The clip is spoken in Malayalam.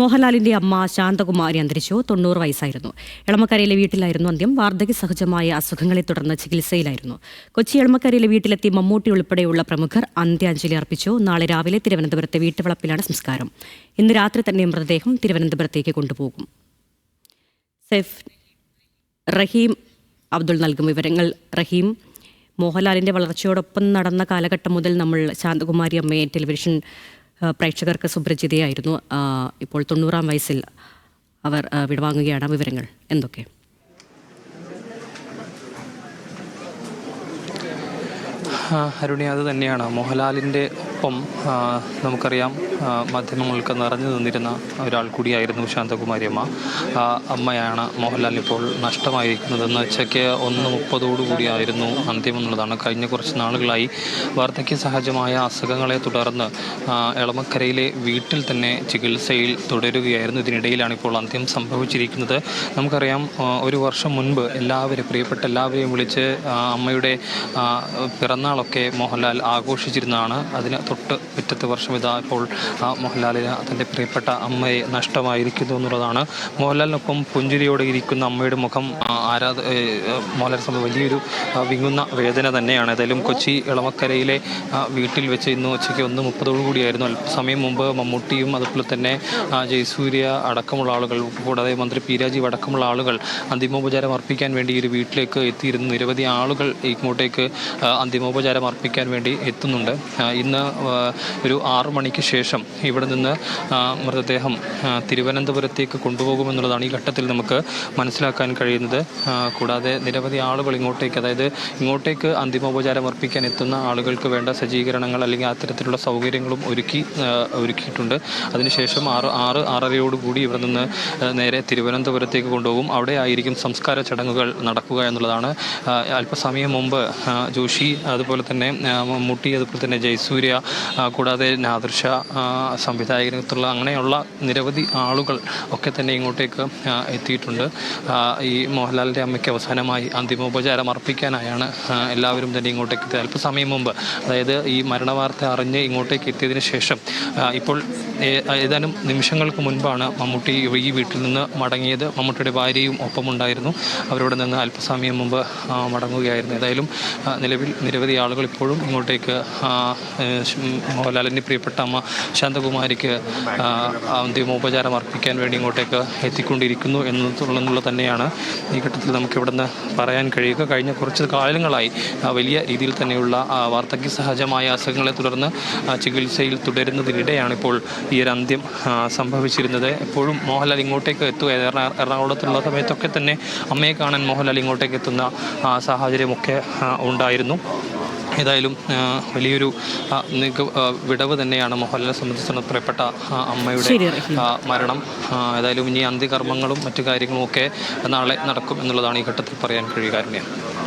മോഹൻലാലിന്റെ അമ്മ ശാന്തകുമാരി അന്തരിച്ചു. തൊണ്ണൂറ് വയസ്സായിരുന്നു. എളമക്കരയിലെ വീട്ടിലായിരുന്നു അന്ത്യം. വാർദ്ധക്യ സഹജമായ അസുഖങ്ങളെ തുടർന്ന് ചികിത്സയിലായിരുന്നു. കൊച്ചി എളമക്കരയിലെ വീട്ടിലെത്തി മമ്മൂട്ടി ഉൾപ്പെടെയുള്ള പ്രമുഖർ അന്ത്യാഞ്ജലി അർപ്പിച്ചു. നാളെ രാവിലെ തിരുവനന്തപുരത്തെ വീട്ടുവളപ്പിലാണ് സംസ്കാരം. ഇന്ന് രാത്രി തന്നെ മൃതദേഹം തിരുവനന്തപുരത്തേക്ക് കൊണ്ടുപോകും. സെഫ് റഹീം അബ്ദുൾ നൽകും വിവരങ്ങൾ. റഹീം മോഹൻലാലിന്റെ വളർച്ചയോടൊപ്പം നടന്ന കാലഘട്ടം മുതൽ നമ്മൾ ശാന്തകുമാരി അമ്മയെ ടെലിവിഷൻ പ്രേക്ഷകർക്ക് സുപരിചിതയായിരുന്നു. ഇപ്പോൾ തൊണ്ണൂറാം വയസ്സിൽ അവർ വിടവാങ്ങുകയാണ്. വിവരങ്ങൾ എന്തൊക്കെ? അരുണി അത് തന്നെയാണ്. മോഹൻലാലിന്റെ ഒപ്പം നമുക്കറിയാം മാധ്യമങ്ങൾക്ക് നിറഞ്ഞു നിന്നിരുന്ന ഒരാൾ കൂടിയായിരുന്നു ശാന്തകുമാരി അമ്മ. ആ, അമ്മയാണ് മോഹൻലാൽ ഇപ്പോൾ നഷ്ടമായിരിക്കുന്നത് എന്ന് ഉച്ചയ്ക്ക് ഒന്ന് മുപ്പതോടു കൂടിയായിരുന്നു അന്ത്യം എന്നുള്ളതാണ്. കഴിഞ്ഞ കുറച്ച് നാളുകളായി വാർദ്ധക്യ സഹജമായ അസുഖങ്ങളെ തുടർന്ന് എളമക്കരയിലെ വീട്ടിൽ തന്നെ ചികിത്സയിൽ തുടരുകയായിരുന്നു. ഇതിനിടയിലാണ് ഇപ്പോൾ അന്ത്യം സംഭവിച്ചിരിക്കുന്നത്. നമുക്കറിയാം ഒരു വർഷം മുൻപ് എല്ലാവരും പ്രിയപ്പെട്ട എല്ലാവരെയും വിളിച്ച് അമ്മയുടെ പിറന്നാളൊക്കെ മോഹൻലാൽ ആഘോഷിച്ചിരുന്നതാണ്. അതിന് തൊട്ട് പിറ്റത്തെ വർഷം ഇതാ ഇപ്പോൾ ആ, മോഹൻലാലിന് തന്റെ പ്രിയപ്പെട്ട അമ്മയെ നഷ്ടമായിരിക്കുന്നു എന്നുള്ളതാണ്. മോഹൻലാലിനൊപ്പം പുഞ്ചിരിയോടെ ഇരിക്കുന്ന അമ്മയുടെ മുഖം ആരാധ മോഹൻലാൽ സംബന്ധിച്ച് വലിയൊരു വിങ്ങുന്ന വേദന തന്നെയാണ്. ഏതായാലും കൊച്ചി ഇളമക്കരയിലെ വീട്ടിൽ വെച്ച് ഇന്ന് ഉച്ചയ്ക്ക് ഒന്ന് മുപ്പതോടു കൂടിയായിരുന്നു. അല്പസമയം മുമ്പ് മമ്മൂട്ടിയും അതുപോലെ തന്നെ ജയസൂര്യ അടക്കമുള്ള ആളുകൾ കൂടാതെ മന്ത്രി പി രാജീവ് അടക്കമുള്ള ആളുകൾ അന്തിമോപചാരം അർപ്പിക്കാൻ വേണ്ടി ഈ ഒരു വീട്ടിലേക്ക് എത്തിയിരുന്നു. നിരവധി ആളുകൾ ഇങ്ങോട്ടേക്ക് അന്തിമോപചാരം അർപ്പിക്കാൻ വേണ്ടി എത്തുന്നുണ്ട്. ഇന്ന് ഒരു ആറു മണിക്ക് ശേഷം ഇവിടെ നിന്ന് മൃതദേഹം തിരുവനന്തപുരത്തേക്ക് കൊണ്ടുപോകുമെന്നുള്ളതാണ് ഈ ഘട്ടത്തിൽ നമുക്ക് മനസ്സിലാക്കാൻ കഴിയുന്നത്. കൂടാതെ നിരവധി ആളുകൾ ഇങ്ങോട്ടേക്ക് അതായത് ഇങ്ങോട്ടേക്ക് അന്തിമോപചാരം അർപ്പിക്കാൻ എത്തുന്ന ആളുകൾക്ക് വേണ്ട സജ്ജീകരണങ്ങൾ അല്ലെങ്കിൽ അത്തരത്തിലുള്ള സൗകര്യങ്ങളും ഒരുക്കി ഒരുക്കിയിട്ടുണ്ട്. അതിനുശേഷം ആറ് ആറ് ആറരയോടുകൂടി ഇവിടെ നിന്ന് നേരെ തിരുവനന്തപുരത്തേക്ക് കൊണ്ടുപോകും. അവിടെ ആയിരിക്കും സംസ്കാര ചടങ്ങുകൾ നടക്കുക എന്നുള്ളതാണ്. അല്പസമയം മുമ്പ് ജോഷി അതുപോലെ തന്നെ മമ്മൂട്ടി അതുപോലെ തന്നെ ജയസൂര്യ കൂടാതെ നാദൃശ സംവിധായകനത്തുള്ള അങ്ങനെയുള്ള നിരവധി ആളുകൾ ഒക്കെ തന്നെ ഇങ്ങോട്ടേക്ക് എത്തിയിട്ടുണ്ട്. ഈ മോഹൻലാലിന്റെ അമ്മയ്ക്ക് അവസാനമായി അന്തിമോപചാരം അർപ്പിക്കാനായാണ് എല്ലാവരും തന്നെ ഇങ്ങോട്ടേക്ക് എത്തിയത്. അല്പസമയം മുമ്പ് അതായത് ഈ മരണവാർത്ത അറിഞ്ഞ് ഇങ്ങോട്ടേക്ക് എത്തിയതിന് ശേഷം ഇപ്പോൾ ഏതാനും നിമിഷങ്ങൾക്ക് മുൻപാണ് മമ്മൂട്ടി ഈ വീട്ടിൽ നിന്ന് മടങ്ങിയത്. മമ്മൂട്ടിയുടെ ഭാര്യയും ഒപ്പമുണ്ടായിരുന്നു. അവരോട് നിന്ന് അല്പസമയം മുമ്പ് മടങ്ങുകയായിരുന്നു. ഏതായാലും നിലവിൽ നിരവധി ആളുകൾ ഇപ്പോഴും ഇങ്ങോട്ടേക്ക് മോഹൻലാലിന്റെ പ്രിയപ്പെട്ട അമ്മ ശാന്തകുമാരിക്ക് അന്തിമോപചാരം അർപ്പിക്കാൻ വേണ്ടി ഇങ്ങോട്ടേക്ക് എത്തിക്കൊണ്ടിരിക്കുന്നു എന്നുള്ളത് തന്നെയാണ് ഈ ഘട്ടത്തിൽ നമുക്ക് ഇവിടുന്ന് പറയാൻ കഴിയുക. കഴിഞ്ഞ കുറച്ച് കാലങ്ങളായി വലിയ രീതിയിൽ തന്നെയുള്ള വാർദ്ധക്യ സഹജമായ അസുഖങ്ങളെ തുടർന്ന് ചികിത്സയിൽ തുടരുന്നതിനിടെയാണ് ഇപ്പോൾ ഈ ഒരു അന്ത്യം സംഭവിച്ചിരുന്നത്. എപ്പോഴും മോഹൻലാൽ ഇങ്ങോട്ടേക്ക് എത്തുക എറണാ- എറണാകുളത്തുള്ള സമയത്തൊക്കെ തന്നെ അമ്മയെ കാണാൻ മോഹൻലാൽ ഇങ്ങോട്ടേക്ക് എത്തുന്ന സാഹചര്യമൊക്കെ ഉണ്ടായിരുന്നു. ഏതായാലും വലിയൊരു വിടവ് തന്നെയാണ് മോഹൻലാലിനെ സംബന്ധിച്ചിടത്തോളം പ്രിയപ്പെട്ട അമ്മയുടെ മരണം. ഏതായാലും ഇനി അന്ത്യകർമ്മങ്ങളും മറ്റു കാര്യങ്ങളും ഒക്കെ നാളെ നടക്കും എന്നുള്ളതാണ് ഈ ഘട്ടത്തിൽ പറയാൻ കഴിയുക